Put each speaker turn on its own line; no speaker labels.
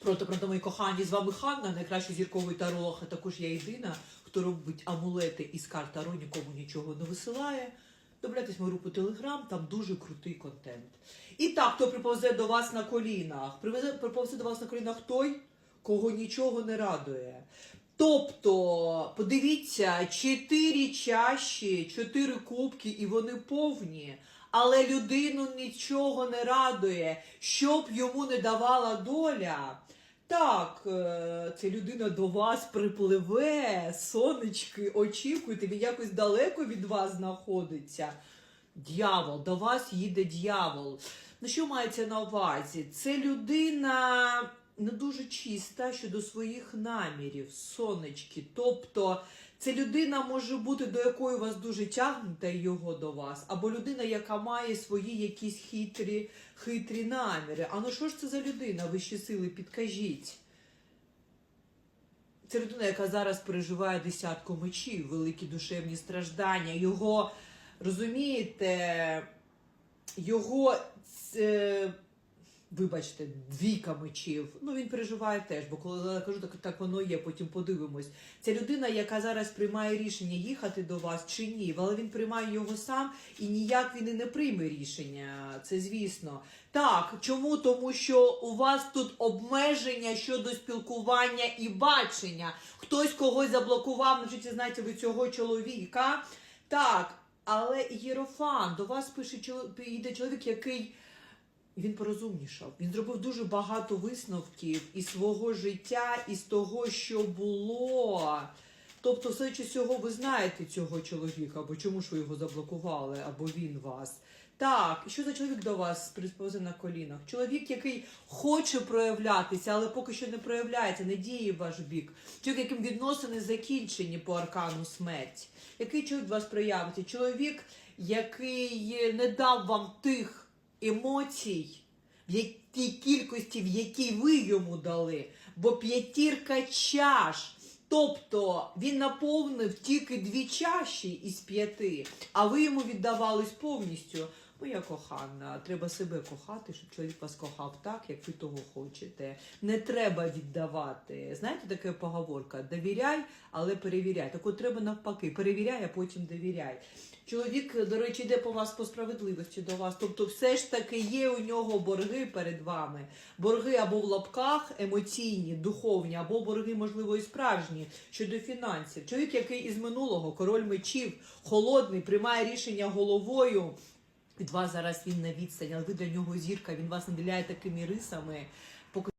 Проте, проте, мої кохані, з вами Ханна, найкращий зірковий таролог, а також я єдина, хто робить амулети із карт Таро, нікому нічого не висилає. Добавляйтесь в мою групу Телеграм, там дуже крутий контент. І так, хто приповзе до вас на колінах? Привезе, приповзе до вас на колінах той, кого нічого не радує. Тобто, подивіться, чотири чаші, чотири кубки, і вони повні. Але людину нічого не радує, щоб йому не давала доля. Так, е, ця людина до вас припливе, сонечки, очікуйте, він якось далеко від вас знаходиться. Д'явол, до вас їде д'явол. Ну що мається на увазі? Це людина не дуже чиста щодо своїх намірів, сонечки. Тобто, це людина може бути, до якої вас дуже тягнете його до вас, або людина, яка має свої якісь хитрі, хитрі наміри. А ну що ж це за людина? Вищі сили, підкажіть. Це людина, яка зараз переживає десятку мечів, великі душевні страждання. Його, розумієте, його, це, вибачте, двійка мечів. Ну, він переживає теж, бо коли я кажу, так, так воно є, потім подивимось. Це людина, яка зараз приймає рішення, їхати до вас чи ні, але він приймає його сам і ніяк він і не прийме рішення. Це звісно. Так, чому? Тому що у вас тут обмеження щодо спілкування і бачення. Хтось когось заблокував, значить, знаєте, ви цього чоловіка. Так, але Єрофан, до вас пише йде чоловік, який він порозумнішав. Він зробив дуже багато висновків із свого життя, із того, що було. Тобто, все чи цього ви знаєте цього чоловіка, або чому ж ви його заблокували, або він вас. Так, що за чоловік до вас приспози на колінах? Чоловік, який хоче проявлятися, але поки що не проявляється, не діє в ваш бік. Чоловік, яким відносини закінчені по аркану смерть. Який чоловік вас проявиться? Чоловік, який не дав вам тих емоцій, в тій кількості, в якій ви йому дали, бо п'ятірка чаш. Тобто він наповнив тільки дві чаші із п'яти, а ви йому віддавались повністю. Моя кохана, треба себе кохати, щоб чоловік вас кохав так, як ви того хочете. Не треба віддавати. Знаєте, така поговорка: довіряй, але перевіряй. Так от треба навпаки, перевіряй, а потім довіряй. Чоловік, до речі, йде по вас по справедливості до вас. Тобто, все ж таки є у нього борги перед вами. Борги або в лапках емоційні, духовні, або борги, можливо, і справжні щодо фінансів. Чоловік, який із минулого, король мечів, холодний, приймає рішення головою. Від вас зараз він на відстані, але ви для нього зірка, він вас наділяє такими рисами.